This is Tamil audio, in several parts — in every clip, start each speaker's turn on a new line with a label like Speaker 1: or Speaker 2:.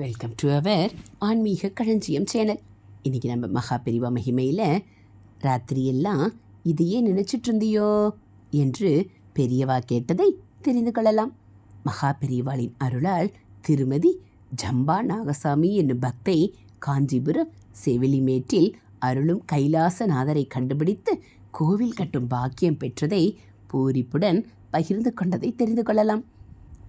Speaker 1: வெல்கம் டு அவர் ஆன்மீக களஞ்சியம் சேனல் இன்றைக்கி நம்ம மகா பெரிவா மகிமையில் ராத்திரியெல்லாம் இதையே நினச்சிட்டு இருந்தியோ என்று பெரியவா கேட்டதை தெரிந்து கொள்ளலாம். மகா பெரியவாளின் அருளால் திருமதி ஜம்பா நாகசாமி என்னும் பக்தை காஞ்சிபுரம் செவிலிமேட்டில் அருளும் கைலாசநாதரை கண்டுபிடித்து கோவில் கட்டும் பாக்கியம் பெற்றதை பூரிப்புடன் பகிர்ந்து கொண்டதை தெரிந்து கொள்ளலாம்.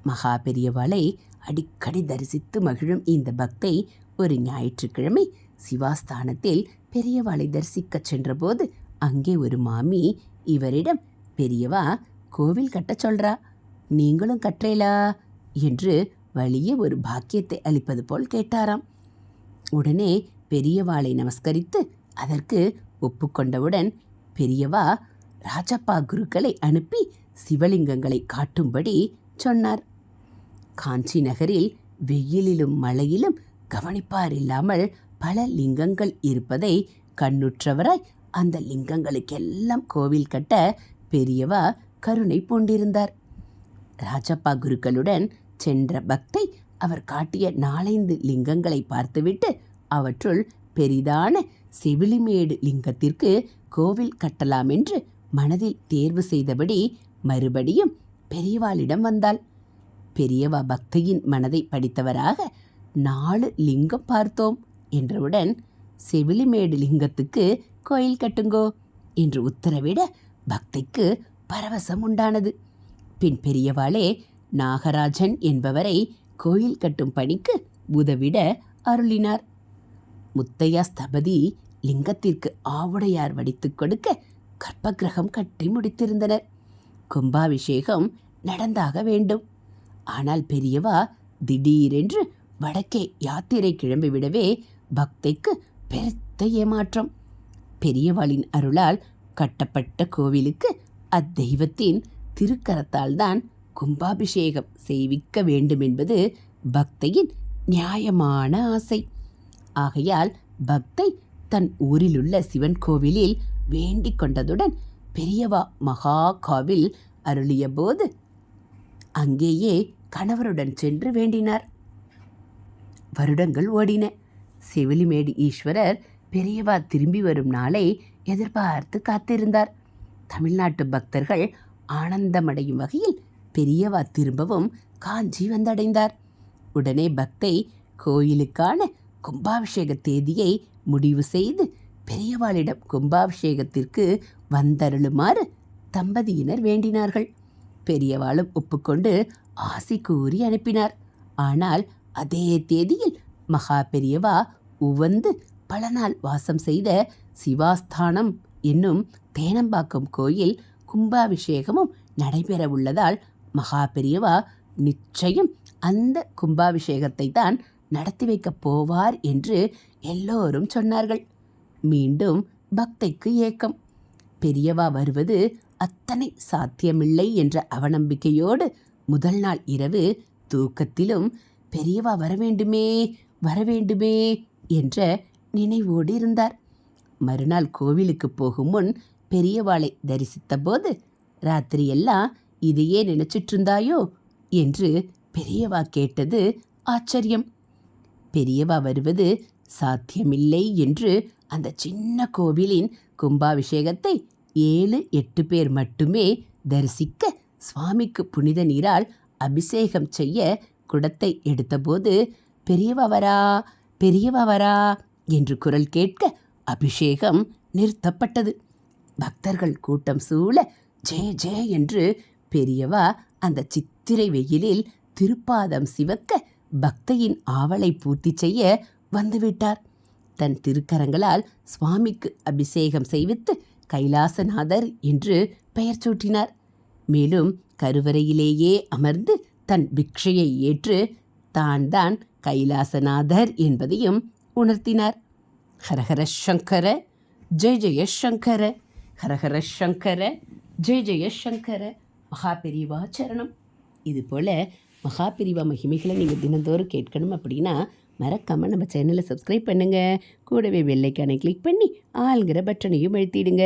Speaker 1: மகா பெரியவாளை அடிக்கடி தரிசித்து மகிழும் இந்த பக்தை ஒரு ஞாயிற்றுக்கிழமை சிவாஸ்தானத்தில் பெரியவாளை தரிசிக்கச் சென்றபோது அங்கே ஒரு மாமி இவரிடம் பெரியவா கோவில் கட்டச் சொல்றா நீங்களும் கற்றேலா என்று வலிய ஒரு பாக்கியத்தை அளிப்பது போல் கேட்டாராம். உடனே பெரியவாளை நமஸ்கரித்து அதற்கு ஒப்புக்கொண்டவுடன் பெரியவா ராஜப்பா குருக்களை அனுப்பி சிவலிங்கங்களை காட்டும்படி சொன்னார். காஞ்சி நகரில் வெயிலிலும் மழையிலும் கவனிப்பார் இல்லாமல் பல லிங்கங்கள் இருப்பதை கண்ணுற்றவராய் அந்த லிங்கங்களுக்கெல்லாம் கோவில் கட்ட பெரியவா கருணை பூண்டிருந்தார். ராஜப்பா குருக்களுடன் சென்ற பக்தை அவர் காட்டிய நாலைந்து லிங்கங்களை பார்த்துவிட்டு அவற்றுள் பெரிதான செவிலிமேடு லிங்கத்திற்கு கோவில் கட்டலாம் என்று மனதில் தேர்வு செய்தபடி மறுபடியும் பெரியவாளிடம் வந்தாள். பெரியவா பக்தியின் மனதை படித்தவராக நாலு லிங்கம் பார்த்தோம் என்றவுடன் செவிலிமேடு லிங்கத்துக்கு கோயில் கட்டுங்கோ என்று உத்தரவிட பக்திக்கு பரவசம் உண்டானது. பின் பெரியவாளே நாகராஜன் என்பவரை கோயில் கட்டும் பணிக்கு உதவிட அருளினார். முத்தையா ஸ்தபதி லிங்கத்திற்கு ஆவுடையார் வடித்துக் கொடுக்க கர்ப்பகிரகம் கட்டி முடித்திருந்தனர். கும்பாபிஷேகம் நடந்தாக வேண்டும். ஆனால் பெரியவா திடீரென்று வடக்கே யாத்திரை கிளம்பிவிடவே பக்தைக்கு பெருத்த ஏமாற்றம். பெரியவாளின் அருளால் கட்டப்பட்ட கோவிலுக்கு அத்தெய்வத்தின் திருக்கரத்தால் தான் கும்பாபிஷேகம் செய்விக்க வேண்டுமென்பது பக்தையின் நியாயமான ஆசை. ஆகையால் பக்தை தன் ஊரிலுள்ள சிவன் கோவிலில் வேண்டிக் கொண்டதுடன் பெரியவா மகா காவில் அருளியபோது அங்கேயே கணவருடன் சென்று வேண்டினார். வருடங்கள் ஓடின. செவிலிமேடு ஈஸ்வரர் பெரியவா திரும்பி வரும் நாளை எதிர்பார்த்து காத்திருந்தார். தமிழ்நாட்டு பக்தர்கள் ஆனந்தமடையும் வகையில் பெரியவா திரும்பவும் காஞ்சி வந்தடைந்தார். உடனே பக்தை கோயிலுக்கான கும்பாபிஷேக தேதியை முடிவு செய்து பெரியவாளிடம் கும்பாபிஷேகத்திற்கு வந்தருளுமாறு தம்பதியினர் வேண்டினார்கள். பெரியவாளும் ஒப்புக்கொண்டு ஆசி கூறி அனுப்பினார். ஆனால் அதே தேதியில் மகா பெரியவா உவந்து பல நாள் வாசம் செய்த சிவாஸ்தானம் என்னும் தேனம்பாக்கம் கோயில் கும்பாபிஷேகமும் நடைபெற உள்ளதால் மகா பெரியவா நிச்சயம் அந்த கும்பாபிஷேகத்தை தான் நடத்தி வைக்கப் போவார் என்று எல்லோரும் சொன்னார்கள். மீண்டும் பக்தைக்கு ஏக்கம். பெரியவா வருவது அத்தனை சாத்தியமில்லை என்ற அவநம்பிக்கையோடு முதல் நாள் இரவு தூக்கத்திலும் பெரியவா வரவேண்டுமே வரவேண்டுமே என்ற நினைவோடு இருந்தார். மறுநாள் கோவிலுக்கு போகும் முன் பெரியவாளை தரிசித்தபோது ராத்திரியெல்லாம் இதையே நினைச்சிட்டு இருந்தாயோ என்று பெரியவா கேட்டது ஆச்சரியம். பெரியவா வருவது சாத்தியமில்லை என்று அந்த சின்ன கோவிலின் கும்பாபிஷேகத்தை ஏழு எட்டு பேர் மட்டுமே தரிசிக்க சுவாமிக்கு புனித நீரால் அபிஷேகம் செய்ய குடத்தை எடுத்தபோது பெரியவரா பெரியவரா என்று குரல் கேட்க அபிஷேகம் நிறுத்தப்பட்டது. பக்தர்கள் கூட்டம் சூழ ஜே ஜே என்று பெரியவா அந்த சித்திரை வெயிலில் திருப்பாதம் சிவக்க பக்தையின் ஆவலை பூர்த்தி செய்ய வந்துவிட்டார் தன் திருக்கரங்களால் சுவாமிக்கு அபிஷேகம் செய்வித்து கைலாசநாதர் என்று பெயர் சூட்டினார். மேலும் கருவறையிலேயே அமர்ந்து தன் பிக்ஷையை ஏற்று தான் தான் கைலாசநாதர் என்பதையும் உணர்த்தினார். ஹரஹர சங்கர ஜெய ஜெயசங்கர ஹரஹர சங்கர ஜெய ஜெய சங்கர. மகாபெரிவா சரணம். இது போல் மகாபெரிவா மகிமைகளை நீங்கள் தினந்தோறும் கேட்கணும் அப்படின்னா மறக்காமல் நம்ம சேனலை சப்ஸ்கிரைப் பண்ணுங்கள் கூடவே வெள்ளைக்கானை கிளிக் பண்ணி ஆளுங்கிற பட்டனையும் எழுத்திடுங்க